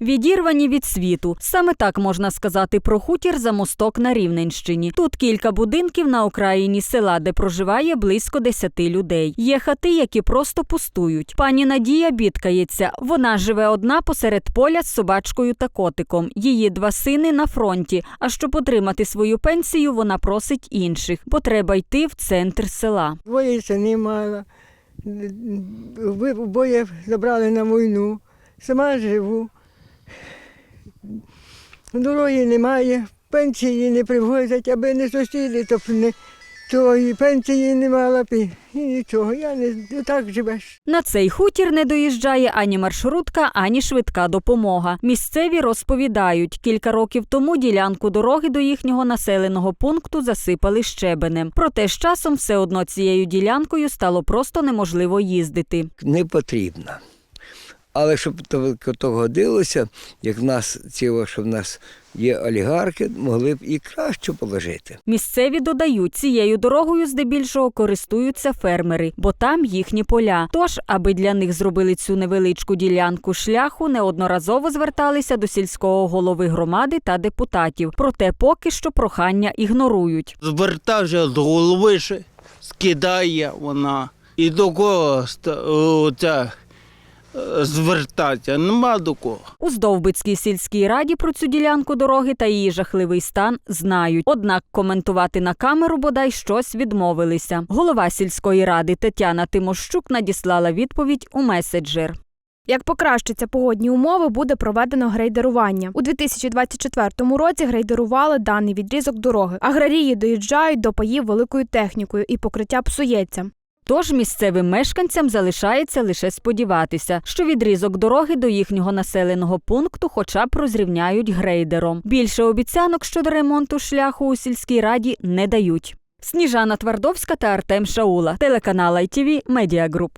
Відірвані від світу. Саме так можна сказати про хутір за мосток на Рівненщині. Тут кілька будинків на окраїні села, де проживає близько десяти людей. Є хати, які просто пустують. Пані Надія бідкається. Вона живе одна посеред поля з собачкою та котиком. Її два сини на фронті. А щоб отримати свою пенсію, вона просить інших, бо треба йти в центр села. Двоє синів мала. Ви- Обоє забрали на війну. Сама живу. Дороги немає, пенсії не привозять, аби не сусіди, то б не то і пенсії не мала б, і нічого. Я не так живеш. На цей хутір не доїжджає ані маршрутка, ані швидка допомога. Місцеві розповідають, кілька років тому ділянку дороги до їхнього населеного пункту засипали щебенем. Проте з часом все одно цією ділянкою стало просто неможливо їздити. не потрібна. Але щоб то, то годилося, як в нас ці, що в нас є олігархи, могли б і краще положити. Місцеві додають, цією дорогою здебільшого користуються фермери, бо там їхні поля. Тож, аби для них зробили цю невеличку ділянку шляху, неодноразово зверталися до сільського голови громади та депутатів. Проте поки що прохання ігнорують. звертався до голови, скидає вона. І до кого оця, звертатися? Нема до кого. У Здовбицькій сільській раді про цю ділянку дороги та її жахливий стан знають. Однак коментувати на камеру бодай щось відмовилися. Голова сільської ради Тетяна Тимощук надіслала відповідь у меседжер. Як покращаться погодні умови, буде проведено грейдерування. У 2024 році грейдерували даний відрізок дороги. Аграрії доїжджають до паїв великою технікою і покриття псується. Тож місцевим мешканцям залишається лише сподіватися, що відрізок дороги до їхнього населеного пункту хоча б розрівняють грейдером. Більше обіцянок щодо ремонту шляху у сільській раді не дають. Сніжана Твардовська та Артем Шаула, телеканал ITV Media Group.